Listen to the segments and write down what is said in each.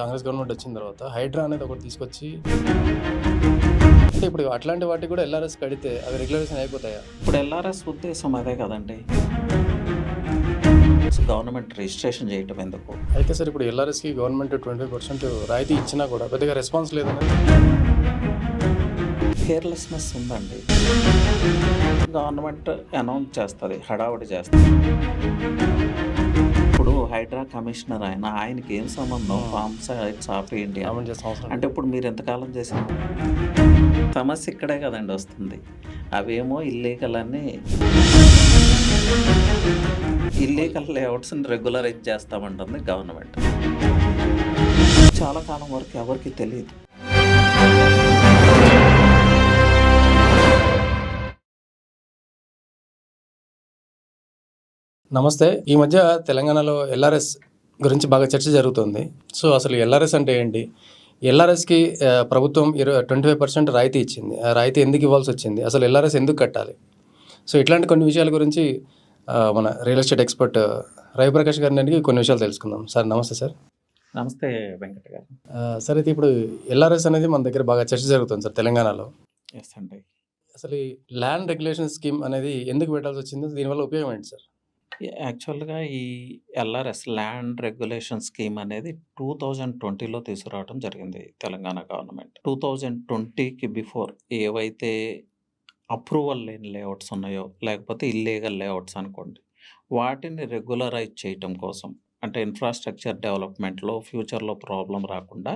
Congress government వచ్చిన తర్వాత హైడ్రా అనేది ఒకటి తీసుకొచ్చి అంటే ఇప్పుడు అట్లాంటి వాటికి కూడా ఎల్ఆర్ఎస్ కడితే అవి రెగ్యులేషన్ అయిపోతాయా? ఇప్పుడు ఎల్ఆర్ఎస్ ఉద్దేశం అదే కదండి. గవర్నమెంట్ రిజిస్ట్రేషన్ చేయటం ఎందుకు? అయితే సార్ ఇప్పుడు ఎల్ఆర్ఎస్కి గవర్నమెంట్ ట్వంటీ పర్సెంట్ రాయితీ ఇచ్చినా కూడా పెద్దగా రెస్పాన్స్ లేదన్నది కేర్లెస్నెస్ ఉందండి. గవర్నమెంట్ అనౌన్స్ చేస్తుంది హడావుడి చేస్తుంది. హైడ్రా కమిషనర్ ఆయన ఆయనకి ఏం సంబంధం? ఫామ్ సైట్స్ అవసరం అంటే ఇప్పుడు మీరు ఎంతకాలం చేసిన సమస్య ఇక్కడే కదండి వస్తుంది. అవేమో ఇల్లీగల్ అని ఇల్లీగల్ లేఅవుట్స్ని రెగ్యులరైజ్ చేస్తామంటుంది గవర్నమెంట్. చాలా కాలం వరకు ఎవరికి తెలియదు. నమస్తే. ఈ మధ్య తెలంగాణలో ఎల్ఆర్ఎస్ గురించి బాగా చర్చ జరుగుతుంది. సో అసలు ఎల్ఆర్ఎస్ అంటే ఏంటి? ఎల్ఆర్ఎస్కి ప్రభుత్వం ఇరవై ట్వంటీ ఫైవ్ పర్సెంట్ రాయితీ ఇచ్చింది. ఆ రాయితీ ఎందుకు ఇవ్వాల్సి వచ్చింది? అసలు ఎల్ఆర్ఎస్ ఎందుకు కట్టాలి? సో ఇట్లాంటి కొన్ని విషయాల గురించి మన రియల్ ఎస్టేట్ ఎక్స్పర్ట్ రవిప్రకాష్ గారిని అడిగి కొన్ని విషయాలు తెలుసుకుందాం. సార్ నమస్తే సార్. నమస్తే వెంకట గారు. సార్ అయితే ఇప్పుడు ఎల్ఆర్ఎస్ అనేది మన దగ్గర బాగా చర్చ జరుగుతుంది సార్ తెలంగాణలో. ఎస్ అండి. అసలు ఈ ల్యాండ్ రెగ్యులేషన్ స్కీమ్ అనేది ఎందుకు పెట్టాల్సి వచ్చింది? దీనివల్ల ఉపయోగం ఏంటి సార్? యాక్చువల్గా ఈ ఎల్ఆర్ఎస్ ల్యాండ్ రెగ్యులేషన్ స్కీమ్ అనేది టూ థౌజండ్ ట్వంటీలో తీసుకురావడం జరిగింది తెలంగాణ గవర్నమెంట్. టూ థౌజండ్ ట్వంటీకి బిఫోర్ ఏవైతే అప్రూవల్ లేని లేఅవుట్స్ ఉన్నాయో లేకపోతే ఇల్లీగల్ లేఅవుట్స్ అనుకోండి వాటిని రెగ్యులరైజ్ చేయటం కోసం అంటే ఇన్ఫ్రాస్ట్రక్చర్ డెవలప్మెంట్లో ఫ్యూచర్లో ప్రాబ్లం రాకుండా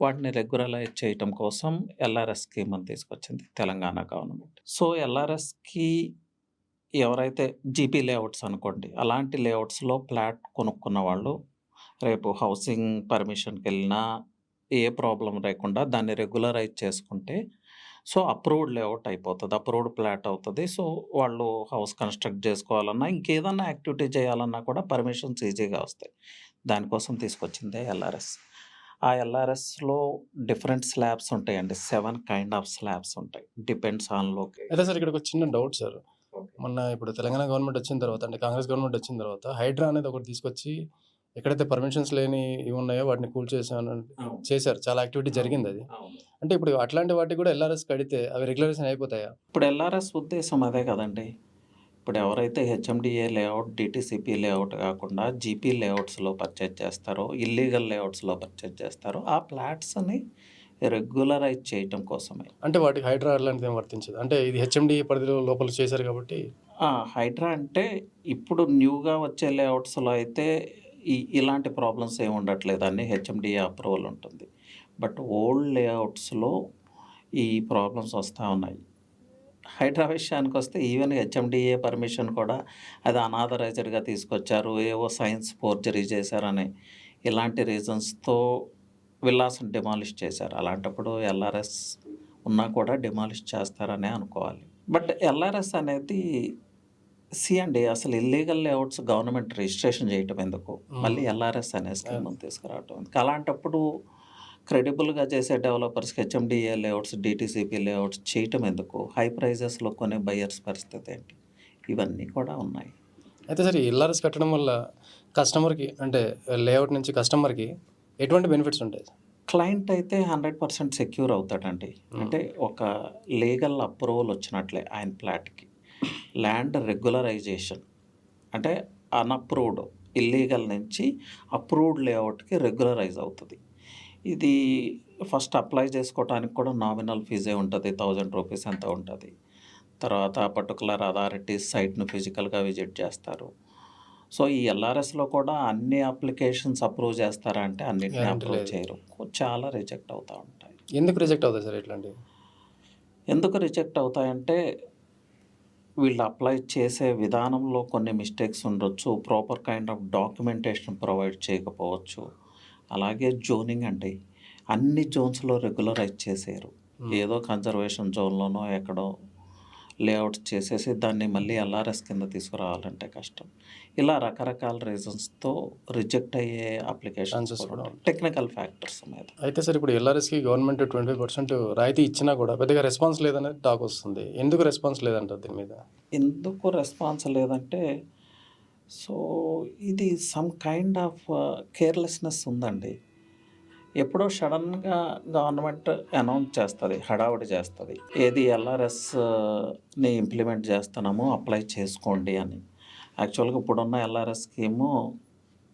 వాటిని రెగ్యులరైజ్ చేయటం కోసం ఎల్ఆర్ఎస్ స్కీమ్ అని తీసుకొచ్చింది తెలంగాణ గవర్నమెంట్. సో ఎల్ఆర్ఎస్కి ఎవరైతే జీపీ లేఅవుట్స్ అనుకోండి అలాంటి లేఅవుట్స్లో ఫ్లాట్ కొనుక్కున్న వాళ్ళు రేపు హౌసింగ్ పర్మిషన్కి వెళ్ళినా ఏ ప్రాబ్లం లేకుండా దాన్ని రెగ్యులరైజ్ చేసుకుంటే సో అప్రూవ్డ్ లేఅవుట్ అయిపోతుంది అప్రూవ్డ్ ఫ్లాట్ అవుతుంది. సో వాళ్ళు హౌస్ కన్స్ట్రక్ట్ చేసుకోవాలన్నా ఇంకేదన్నా యాక్టివిటీ చేయాలన్నా కూడా పర్మిషన్స్ ఈజీగా వస్తాయి. దానికోసం తీసుకొచ్చిందే ఎల్ఆర్ఎస్. ఆ ఎల్ఆర్ఎస్లో డిఫరెంట్ స్లాబ్స్ ఉంటాయండి సెవెన్ కైండ్ ఆఫ్ స్లాబ్స్ ఉంటాయి. డిపెండ్స్ ఆన్ లోకే అయితే సార్ ఇక్కడ ఒక చిన్న డౌట్ సార్. మొన్న ఇప్పుడు తెలంగాణ గవర్నమెంట్ వచ్చిన తర్వాత అంటే కాంగ్రెస్ గవర్నమెంట్ వచ్చిన తర్వాత హైడ్రా అనేది ఒకటి తీసుకొచ్చి ఎక్కడైతే పర్మిషన్స్ లేని ఇవి ఉన్నాయో వాటిని కూల్ చేసాను చేశారు. చాలా యాక్టివిటీ జరిగింది అది. అంటే ఇప్పుడు అట్లాంటి వాటికి కూడా ఎల్ఆర్ఎస్ కడితే అవి రెగ్యులేషన్ అయిపోతాయా? ఇప్పుడు ఎల్ఆర్ఎస్ ఉద్దేశం అదే కదండి. ఇప్పుడు ఎవరైతే హెచ్ఎండిఏ లేఅవుట్ డిటీసీపీ లేఅవుట్ కాకుండా జీపీ లేఅవుట్స్లో పర్చేజ్ చేస్తారో ఇల్లీగల్ లేఅవుట్స్లో పర్చేజ్ చేస్తారో ఆ ఫ్లాట్స్ని రెగ్యులరైజ్ చేయటం కోసమే. అంటే వాటికి హైడ్రా అట్లాంటిది ఏం వర్తించదు? అంటే ఇది హెచ్ఎండి పరిధిలో లోపల చేశారు కాబట్టి హైడ్రా అంటే ఇప్పుడు న్యూగా వచ్చే లేఅవుట్స్లో అయితే ఈ ఇలాంటి ప్రాబ్లమ్స్ ఏమి ఉండట్లేదు. అన్ని హెచ్ఎండిఏ అప్రూవల్ ఉంటుంది. బట్ ఓల్డ్ లేఅవుట్స్లో ఈ ప్రాబ్లమ్స్ వస్తూ ఉన్నాయి. హైడ్రా విషయానికి వస్తే ఈవెన్ హెచ్ఎండిఏ పర్మిషన్ కూడా అది అనాథరైజ్డ్గా తీసుకొచ్చారు. ఏవో సైన్స్ ఫోర్జరీ చేశారని ఇలాంటి రీజన్స్తో విల్లాసం డిమాలిష్ చేశారు. అలాంటప్పుడు ఎల్ఆర్ఎస్ ఉన్నా కూడా డిమాలిష్ చేస్తారనే అనుకోవాలి. బట్ ఎల్ఆర్ఎస్ అనేది సి అండి అసలు ఇల్లీగల్ లేఅవుట్స్ గవర్నమెంట్ రిజిస్ట్రేషన్ చేయటం ఎందుకు? మళ్ళీ ఎల్ఆర్ఎస్ అనే స్కీమ్ తీసుకురావటం ఎందుకు? అలాంటప్పుడు క్రెడిబుల్గా చేసే డెవలపర్స్కి హెచ్ఎండిఏ లేఅవుట్స్ డిటీసీపీ లేఅవుట్స్ చేయటం ఎందుకు? హై ప్రైజెస్లో కొనే బయర్స్ పరిస్థితి ఏంటి? ఇవన్నీ కూడా ఉన్నాయి. అయితే సరే ఎల్ఆర్ఎస్ కట్టడం వల్ల కస్టమర్కి అంటే లేఅవుట్ నుంచి కస్టమర్కి ఎటువంటి బెనిఫిట్స్ ఉంటాయి? క్లయింట్ అయితే హండ్రెడ్ పర్సెంట్ సెక్యూర్ అవుతాడండి. అంటే ఒక లీగల్ అప్రూవల్ వచ్చినట్లే ఆయన ఫ్లాట్కి ల్యాండ్ రెగ్యులరైజేషన్ అంటే అన్అప్రూవ్డ్ ఇల్లీగల్ నుంచి అప్రూవ్డ్ లేఅవుట్కి రెగ్యులరైజ్ అవుతుంది. ఇది ఫస్ట్ అప్లై చేసుకోవడానికి కూడా నామినల్ ఫీజే ఉంటుంది థౌజండ్ రూపీస్ ఎంత ఉంటుంది. తర్వాత పర్టికులర్ అథారిటీస్ సైట్ను ఫిజికల్గా విజిట్ చేస్తారు. సో ఈ ఎల్ఆర్ఎస్లో కూడా అన్ని అప్లికేషన్స్ అప్రూవ్ చేస్తారా అంటే అన్నిటిని అప్రూవ్. చేయరు. చాలా రిజెక్ట్ అవుతూ ఉంటాయి. ఎందుకు రిజెక్ట్ అవుతాయి సార్ ఇట్లాంటివి? ఎందుకు రిజెక్ట్ అవుతాయంటే వీళ్ళు అప్లై చేసే విధానంలో కొన్ని మిస్టేక్స్ ఉండొచ్చు. Proper kind of documentation provide చేయకపోవచ్చు. అలాగే జోనింగ్ అండి. అన్ని జోన్స్లో రెగ్యులరైజ్ చేసారు ఏదో కన్జర్వేషన్ జోన్లోనో ఎక్కడో లేఅవుట్స్ చేసేసి దాన్ని మళ్ళీ ఎల్ఆర్ఎస్ కింద తీసుకురావాలంటే కష్టం. ఇలా రకరకాల రీజన్స్తో రిజెక్ట్ అయ్యే అప్లికేషన్స్ కూడా టెక్నికల్ ఫ్యాక్టర్స్ మీద. అయితే సార్ ఇప్పుడు ఎల్ఆర్ఎస్కి గవర్నమెంట్ ట్వంటీ ఫైవ్ పర్సెంట్ రాయితీ ఇచ్చినా కూడా పెద్దగా రెస్పాన్స్ లేదనేది టాక్ వస్తుంది. ఎందుకు రెస్పాన్స్ లేదంటారు దీని మీద? ఎందుకు రెస్పాన్స్ లేదంటే సో ఇది సమ్ కైండ్ ఆఫ్ కేర్లెస్నెస్ ఉందండి. ఎప్పుడో సడన్గా గవర్నమెంట్ అనౌన్స్ చేస్తుంది హడావుడి చేస్తుంది. ఏది ఎల్ఆర్ఎస్ని ఇంప్లిమెంట్ చేస్తున్నామో అప్లై చేసుకోండి అని. యాక్చువల్గా ఇప్పుడున్న ఎల్ఆర్ఎస్ స్కీము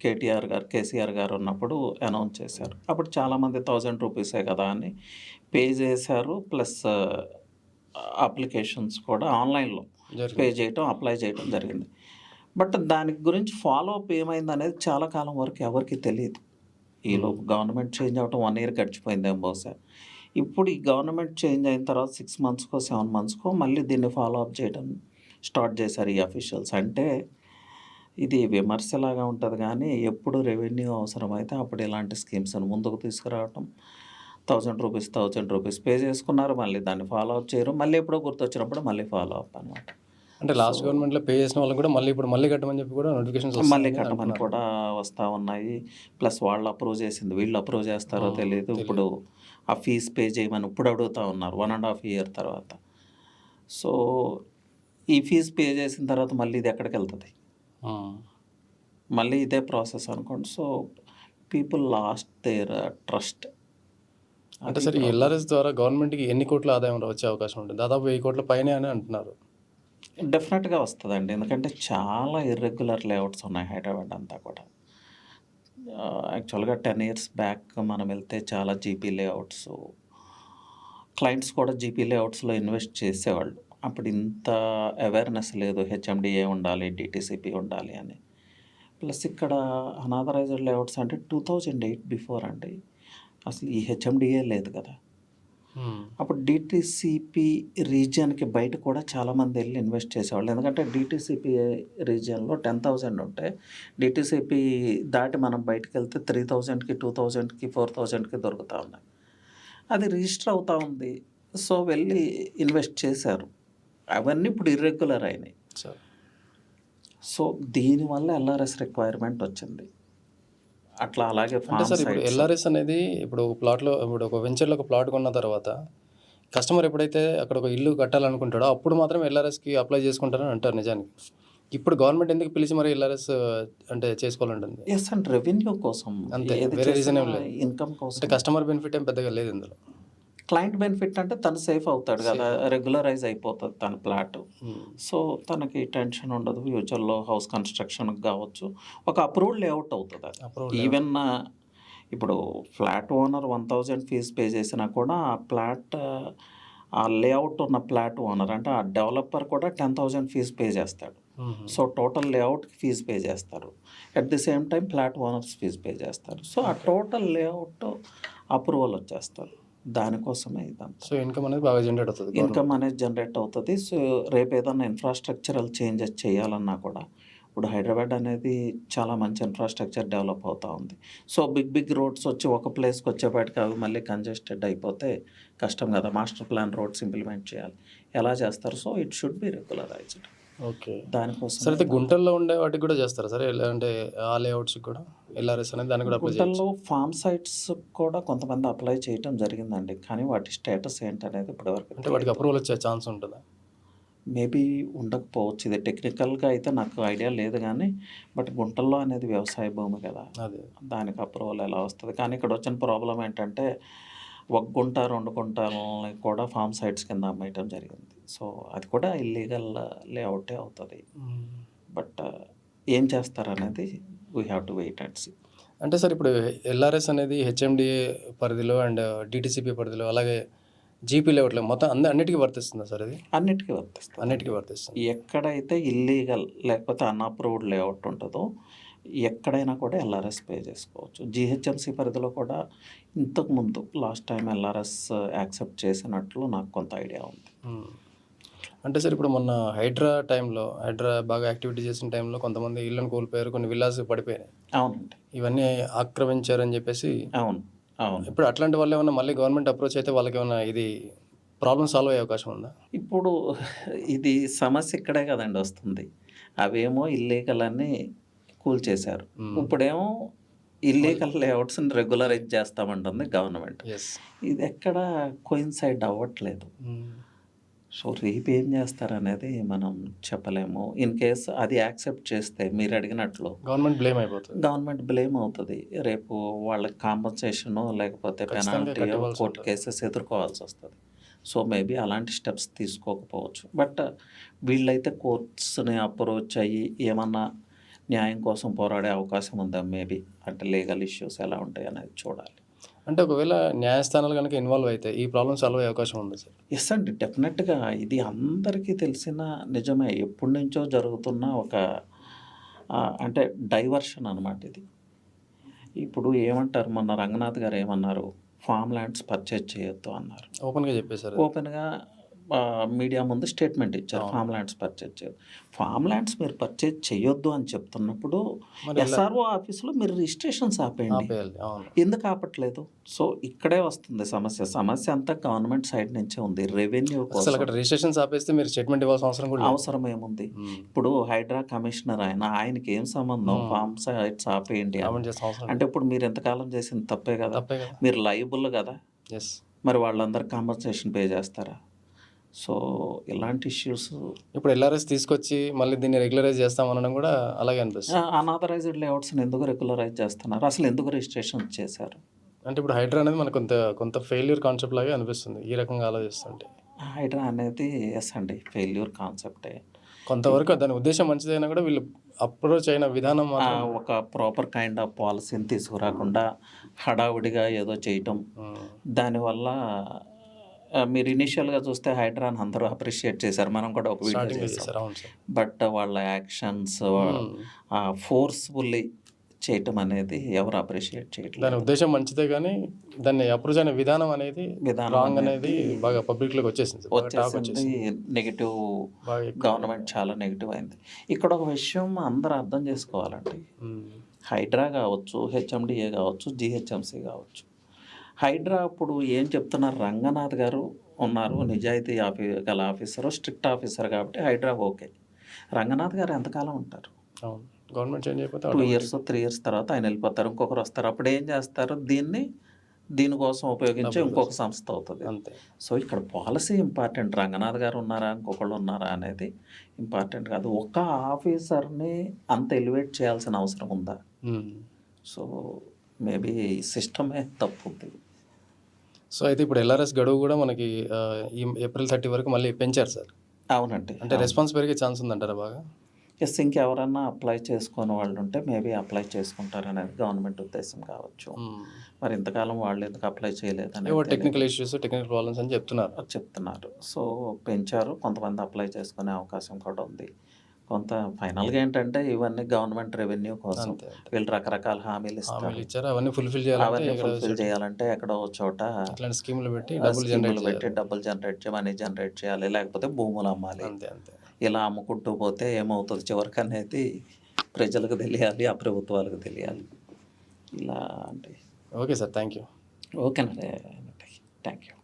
కేటీఆర్ గారు కేసీఆర్ గారు ఉన్నప్పుడు అనౌన్స్ చేశారు. అప్పుడు చాలామంది థౌజండ్ రూపీసే కదా అని పే చేశారు ప్లస్ అప్లికేషన్స్ కూడా ఆన్లైన్లో పే చేయటం అప్లై చేయటం జరిగింది. బట్ దాని గురించి ఫాలో అప్ ఏమైంది అనేది చాలా కాలం వరకు ఎవరికి తెలియదు. ఈలోపు గవర్నమెంట్ చేంజ్ అవ్వటం వన్ ఇయర్ గడిచిపోయిందేమో బహుశా. ఇప్పుడు ఈ గవర్నమెంట్ చేంజ్ అయిన తర్వాత సిక్స్ మంత్స్కో సెవెన్ మంత్స్కో మళ్ళీ దీన్ని ఫాలో అప్ చేయడం స్టార్ట్ చేశారు ఈ అఫీషియల్స్. అంటే ఇది విమర్శలాగా ఉంటుంది కానీ ఎప్పుడు రెవెన్యూ అవసరమైతే అప్పుడు ఇలాంటి స్కీమ్స్ని ముందుకు తీసుకురావటం. Thousand rupees thousand rupees pay చేసుకున్నారు మళ్ళీ దాన్ని ఫాలో అప్ చేయరు. మళ్ళీ ఎప్పుడో గుర్తొచ్చినప్పుడు మళ్ళీ ఫాలో అప్ అనమాట అంటే లాస్ట్ గవర్నమెంట్లో పే చేసిన వాళ్ళకి కూడా మళ్ళీ ఇప్పుడు మళ్ళీ కట్టమని చెప్పి కూడా నోటిఫికేషన్స్ మళ్ళీ కట్టమని కూడా వస్తూ ఉన్నాయి. ప్లస్ వాళ్ళు అప్రూవ్ చేసింది. వీళ్ళు అప్రూవ్ చేస్తారో తెలియదు. ఇప్పుడు ఆ ఫీజ్ పే చేయమని ఇప్పుడు అడుగుతూ ఉన్నారు. వన్ అండ్ హాఫ్ ఇయర్ తర్వాత. సో ఈ ఫీజ్ పే చేసిన తర్వాత మళ్ళీ ఇది ఎక్కడికి వెళ్తుంది? మళ్ళీ ఇదే ప్రాసెస్ అనుకోండి. So people lost their trust అంటే సరే ఎల్ఆర్ఎస్ ద్వారా గవర్నమెంట్కి ఎన్ని కోట్ల ఆదాయం వచ్చే అవకాశం ఉంటుంది? దాదాపు వెయ్యి కోట్ల పైనే అని అంటున్నారు. డెఫినెట్గా వస్తుందండి. ఎందుకంటే చాలా ఇర్రెగ్యులర్ లేఅవుట్స్ ఉన్నాయి హైదరాబాద్ అంతా కూడా. యాక్చువల్గా టెన్ ఇయర్స్ బ్యాక్ మనం వెళ్తే చాలా జీపీ లేఅవుట్స్ క్లయింట్స్ కూడా జీపీ లేఅవుట్స్లో ఇన్వెస్ట్ చేసేవాళ్ళు. అప్పుడు ఇంత అవేర్నెస్ లేదు హెచ్ఎండిఏ ఉండాలి డిటీసీపీ ఉండాలి అని. ప్లస్ ఇక్కడ అనాథరైజ్డ్ లేఅవుట్స్ అంటే టూ థౌజండ్ ఎయిట్ బిఫోర్ అండి. అసలు ఈ హెచ్ఎండిఏ లేదు కదా. అప్పుడు డిటీసీపీ రీజియన్కి బయట కూడా చాలామంది వెళ్ళి ఇన్వెస్ట్ చేసేవాళ్ళు. ఎందుకంటే డిటీసీపీ రీజియన్లో టెన్ థౌజండ్ ఉంటే డిటీసీపీ దాటి మనం బయటకు వెళ్తే త్రీ థౌజండ్కి టూ థౌజండ్కి ఫోర్ థౌజండ్కి దొరుకుతూ ఉన్నాయి. అది రిజిస్టర్ అవుతూ ఉంది. సో వెళ్ళి ఇన్వెస్ట్ చేశారు. అవన్నీ ఇప్పుడు ఇర్రెగ్యులర్ అయినాయి. సో దీనివల్ల ఎల్ఆర్ఎస్ రిక్వైర్మెంట్ వచ్చింది. అట్లా అలాగే అంటే సార్ ఇప్పుడు ఎల్ఆర్ఎస్ అనేది ఇప్పుడు ఒక ప్లాట్లో ఇప్పుడు ఒక వెంచర్లో ఒక ప్లాట్ కొన్న తర్వాత కస్టమర్ ఎప్పుడైతే అక్కడ ఒక ఇల్లు కట్టాలనుకుంటాడో అప్పుడు మాత్రం ఎల్ఆర్ఎస్కి అప్లై చేసుకుంటారని అంటారు నిజానికి. ఇప్పుడు గవర్నమెంట్ ఎందుకు పిలిచి మరి ఎల్ఆర్ఎస్ అంటే చేసుకోవాలంటుంది? ఎస్ అండ్ రెవెన్యూ కోసం అంతే, వేరే reason ఏం లేదు. ఇన్కమ్ కోసం. కస్టమర్ బెనిఫిట్ ఏం పెద్దగా లేదు ఇందులో. క్లయింట్ బెనిఫిట్ అంటే తను సేఫ్ అవుతాడు కదా. రెగ్యులరైజ్ అయిపోతుంది తన ప్లాట్. Hmm. సో తనకి టెన్షన్ ఉండదు. ఫ్యూచర్లో హౌస్ కన్స్ట్రక్షన్కి కావచ్చు. ఒక అప్రూవ్డ్ లేఅవుట్ అవుతుంది అది. ఈవెన్ ఇప్పుడు flat owner one thousand fees pay చేసినా కూడా ఆ ఫ్లాట్ ఆ లేఅవుట్ ఉన్న ఫ్లాట్ ఓనర్ అంటే ఆ డెవలపర్ కూడా టెన్ థౌజండ్ ఫీజ్ పే చేస్తాడు. Hmm. సో టోటల్ లేఅవుట్కి ఫీజు పే చేస్తారు. At the same time flat owners fees pay చేస్తారు. సో ఆ టోటల్ లేఅవుట్ అప్రూవల్ వచ్చేస్తారు దానికోసమే ఇదంతా. సో ఇన్కమ్ అనేది బాగా జనరేట్ అవుతుంది ఇన్కమ్ అనేది జనరేట్ అవుతుంది. సో రేపు ఏదైనా ఇన్ఫ్రాస్ట్రక్చరల్ చేంజెస్ చేయాలన్నా కూడా ఇప్పుడు హైదరాబాద్ అనేది చాలా మంచి ఇన్ఫ్రాస్ట్రక్చర్ డెవలప్ అవుతూ ఉంది. సో బిగ్ బిగ్ రోడ్స్ వచ్చి ఒక ప్లేస్కి వచ్చేపాటికి అవి మళ్ళీ కంజెస్టెడ్ అయిపోతే కష్టం కదా. మాస్టర్ ప్లాన్ రోడ్స్ ఇంప్లిమెంట్ చేయాలి. ఎలా చేస్తారు? So it should be regularised okay. దానికోసం సరే అయితే గుంటల్లో ఉండే వాటికి కూడా చేస్తారా సరే? ఎలా అంటే ఆ లేఅవుట్స్ కూడా? ఎల్ఆర్ఎస్ అనేది దానికి కూడా అప్లై గుంటల్లో ఫామ్ సైట్స్ కూడా కొంతమంది అప్లై చేయటం జరిగిందండి. కానీ వాటి స్టేటస్ ఏంటనేది ఇప్పటివరకు అంటే వాటికి అప్రూవల్ వచ్చే ఛాన్స్ ఉంటుందా? మేబీ ఉండకపోవచ్చు. ఇది టెక్నికల్గా అయితే నాకు ఐడియా లేదు కానీ బట్ గుంటల్లో అనేది వ్యవసాయ భూమి కదా. అదే. దానికి అప్రూవల్ ఎలా వస్తుంది? కానీ ఇక్కడ వచ్చిన ప్రాబ్లం ఏంటంటే ఒక గుంట రెండు గుంటలని కూడా ఫామ్ సైట్స్ కింద అమ్మేయటం జరిగింది. సో అది కూడా ఇల్లీగల్ లేఅవుటే అవుతుంది. బట్ ఏం చేస్తారనేది we have to wait and see అంటే సార్ ఇప్పుడు ఎల్ఆర్ఎస్ అనేది హెచ్ఎండిఏ పరిధిలో అండ్ డిటిసిపి పరిధిలో అలాగే జీపీ లెవెట్లో మొత్తం అన్ని అన్నిటికీ వర్తిస్తుందా సార్ ఇది అన్నిటికీ వర్తిస్తుంది. అన్నిటికీ వర్తిస్తుంది. ఎక్కడైతే ఇల్లీగల్ లేకపోతే అన్అప్రూవ్డ్ లేఅవుట్ ఉంటుందో ఎక్కడైనా కూడా ఎల్ఆర్ఎస్ పే చేసుకోవచ్చు. జిహెచ్ఎంసీ పరిధిలో కూడా ఇంతకు ముందు లాస్ట్ టైం ఎల్ఆర్ఎస్ యాక్సెప్ట్ చేసినట్లు నాకు కొంత ఐడియా ఉంది. అంటే సార్ ఇప్పుడు మొన్న హైడ్రా టైంలో హైడ్రా బాగా యాక్టివిటీ చేసిన టైంలో కొంతమంది ఇళ్ళను కోల్పోయారు కొన్ని విల్లాస్ పడిపోయినాయి. అవునండి. ఇవన్నీ ఆక్రమించారని చెప్పేసి అవును అవును. ఇప్పుడు అట్లాంటి వాళ్ళు ఏమన్నా మళ్ళీ గవర్నమెంట్ అప్రోచ్ అయితే వాళ్ళకి ఏమన్నా ఇది ప్రాబ్లం సాల్వ్ అయ్యే అవకాశం ఉందా? ఇప్పుడు ఇది సమస్య ఇక్కడే కదండి వస్తుంది. అవేమో ఇల్లీగల్ అని కూల్ చేశారు. మ్మ్. ఇప్పుడేమో ఇల్లీగల్ లేఅవుట్స్ని రెగ్యులరైజ్ చేస్తామంటుంది గవర్నమెంట్ ఇది ఎక్కడ కోయిన్సైడ్ అవ్వట్లేదు. సో రేపు ఏం చేస్తారనేది మనం చెప్పలేము. ఇన్ కేస్ అది యాక్సెప్ట్ చేస్తే మీరు అడిగినట్లు గవర్నమెంట్ బ్లేమ్ అయిపోతుంది. గవర్నమెంట్ బ్లేమ్ అవుతుంది. రేపు వాళ్ళకి కాంపన్సేషన్ లేకపోతే పెనాల్టీ కోర్టు. కేసెస్ ఎదుర్కోవాల్సి వస్తుంది. సో మేబీ అలాంటి స్టెప్స్ తీసుకోకపోవచ్చు. బట్ వీళ్ళైతే కోర్ట్స్ని అప్రోచ్ అయ్యి ఏమన్నా న్యాయం కోసం పోరాడే అవకాశం ఉందా? మేబీ. అంటే లీగల్ ఇష్యూస్ ఎలా ఉంటాయి అనేది చూడాలి. అంటే ఒకవేళ న్యాయస్థానాలు కనుక ఇన్వాల్వ్ అయితే ఈ ప్రాబ్లమ్ సాల్వ్ అయ్యే అవకాశం ఉంది సార్? ఎస్ అండి డెఫినెట్గా ఇది అందరికీ తెలిసిన నిజమే. ఎప్పటి నుంచో జరుగుతున్న ఒక అంటే డైవర్షన్ అనమాట ఇది. ఇప్పుడు ఏమంటారు? మొన్న రంగనాథ్ గారు ఏమన్నారు? ఫామ్ ల్యాండ్స్ పర్చేజ్ చేయొద్దు అన్నారు. ఓపెన్గా చెప్పేశారు. ఓపెన్గా మీడియా ముందు స్టేట్మెంట్ ఇచ్చారు. ఫామ్ ల్యాండ్స్ పర్చేజ్ చేయొద్దు ఫామ్ ల్యాండ్స్ మీరు పర్చేజ్ చేయొద్దు అని చెప్తున్నప్పుడు ఎస్ఆర్ఓ ఆఫీస్లో మీరు రిజిస్ట్రేషన్స్ ఆపేయండి. ఎందుకు ఆపట్లేదు? సో ఇక్కడే వస్తుంది సమస్య. సమస్య అంతా గవర్నమెంట్ సైడ్ నుంచే ఉంది. రెవెన్యూ కోసం. రిజిస్ట్రేషన్స్ ఆపేస్తే మీరు స్టేట్మెంట్ ఇవ్వాల్సిన అవసరం కూడా. అవసరం ఏముంది. ఇప్పుడు హైడ్రా కమిషనర్ ఆయన ఆయనకి ఏం సంబంధం. ఫామ్ సైట్స్ ఆపేయండి అంటే ఇప్పుడు మీరు ఎంతకాలం చేసింది? తప్పే. కదా. మీరు లైబుల్ కదా. మరి వాళ్ళందరూ కాంపన్సేషన్ పే చేస్తారా? సో ఇలాంటి ఇష్యూస్ ఇప్పుడు ఎల్ఆర్ఎస్ తీసుకొచ్చి మళ్ళీ దీన్ని రెగ్యులరైజ్ చేస్తాం అనడం కూడా అలాగే అనిపిస్తుంది. అనాథరైజ్డ్ లేఅవుట్స్ని ఎందుకు రెగ్యులరైజ్ చేస్తున్నారు? అసలు ఎందుకు రిజిస్ట్రేషన్ చేశారు? అంటే ఇప్పుడు హైడ్రా అనేది మనకు కొంత కొంత ఫెయిల్యూర్ కాన్సెప్ట్ లాగే అనిపిస్తుంది ఈ రకంగా ఆలోచిస్తుంటే. హైడ్రా అనేది ఎస్ అండి ఫెయిల్యూర్ కాన్సెప్టే కొంతవరకు దాని ఉద్దేశం మంచిదైనా కూడా వీళ్ళు అప్రోచ్ అయిన విధానం ఒక ప్రాపర్ కైండ్ ఆఫ్ పాలసీని తీసుకురాకుండా హడావుడిగా ఏదో చేయటం. దానివల్ల మీరు ఇనిషియల్గా చూస్తే హైడ్రాన్ అందరూ అప్రిషియేట్ చేశారు. మనం కూడా ఒక వీడియో చేసాం బట్ వాళ్ళ యాక్షన్స్ ఉమ్, ఫోర్స్ఫుల్లీ చేయటం అనేది ఎవరు అప్రిషియేట్ దాని చేయట్లేదు ఉద్దేశం మంచిదే కానీ దాన్ని అప్రోచ్ అయిన విధానం అనేది విధానం రాంగ్ అనేది బాగా పబ్లిక్లోకి వచ్చేసింది వచ్చేసింది. వచ్చేసింది. నెగిటివ్. గవర్నమెంట్ చాలా నెగిటివ్ అయింది. ఇక్కడ ఒక విషయం అందరూ అర్థం చేసుకోవాలండి. హైడ్రా కావచ్చు హెచ్ఎండిఏ కావచ్చు జిహెచ్ఎంసి కావచ్చు. హైడ్రా ఇప్పుడు ఏం చెప్తున్నారు? రంగనాథ్ గారు ఉన్నారు నిజాయితీ ఆఫీ గల ఆఫీసర్ స్ట్రిక్ట్ ఆఫీసర్ కాబట్టి హైడ్రా ఓకే. రంగనాథ్ గారు ఎంతకాలం ఉంటారు? గవర్నమెంట్ చేంజ్ అయిపోతే టూ ఇయర్స్ త్రీ ఇయర్స్ తర్వాత ఆయన వెళ్ళిపోతారు ఇంకొకరు వస్తారు. అప్పుడు ఏం చేస్తారు? దీన్ని దీనికోసం ఉపయోగించే ఇంకొక. సంస్థ అవుతుంది. అంతే. సో ఇక్కడ పాలసీ ఇంపార్టెంట్. రంగనాథ్ గారు ఉన్నారా? ఇంకొకళ్ళు ఉన్నారా? అనేది ఇంపార్టెంట్ కాదు. ఒక ఆఫీసర్ని అంత ఎలివేట్ చేయాల్సిన అవసరం ఉందా. సో మేబీ సిస్టమే తప్పు సో అయితే ఇప్పుడు ఎల్ఆర్ఎస్ గడువు కూడా మనకి ఈ ఏప్రిల్ థర్టీ వరకు మళ్ళీ పెంచారు సార్. అవునండి. అంటే రెస్పాన్స్ పెరిగే ఛాన్స్ ఉందంటారా బాగా? ఎస్ ఇంకెవరన్నా అప్లై చేసుకునే వాళ్ళు ఉంటే మేబీ అప్లై చేసుకుంటారు అనేది గవర్నమెంట్ ఉద్దేశం కావచ్చు. ఉమ్. మరి ఇంతకాలం వాళ్ళు ఎందుకు అప్లై చేయలేదు అనేది ఏవో తెలియదు. టెక్నికల్ ఇష్యూస్ టెక్నికల్ ప్రాబ్లమ్స్ అని చెప్తున్నారు. చెప్తున్నారు. సో పెంచారు కొంతమంది అప్లై చేసుకునే అవకాశం కూడా ఉంది. కొంత ఫైనల్గా ఏంటంటే ఇవన్నీ గవర్నమెంట్ రెవెన్యూ కోసం వీళ్ళు రకరకాల హామీలు ఇస్తారు. హామీలు ఇచ్చారు అవన్నీ ఫుల్ఫిల్ అవన్నీ ఇక్కడ ఫుల్ఫిల్ చేయాలంటే ఎక్కడో చోట ఇట్లాంటి స్కీములు పెట్టి డబ్బులు జనరేట్ పెట్టి చేయాలి. డబ్బులు జనరేట్ చేయాలి మనీ జనరేట్ చేయాలి లేకపోతే భూములు అమ్మాలి. అంతే అంతే. ఇలా అమ్ముకుంటూ పోతే ఏమవుతుంది చివరికి అనేది ప్రజలకు తెలియాలి ఆ ప్రభుత్వాలకు తెలియాలి. ఇలా అంటే ఓకే సార్ థ్యాంక్ యూ ఓకేనండి థ్యాంక్ యూ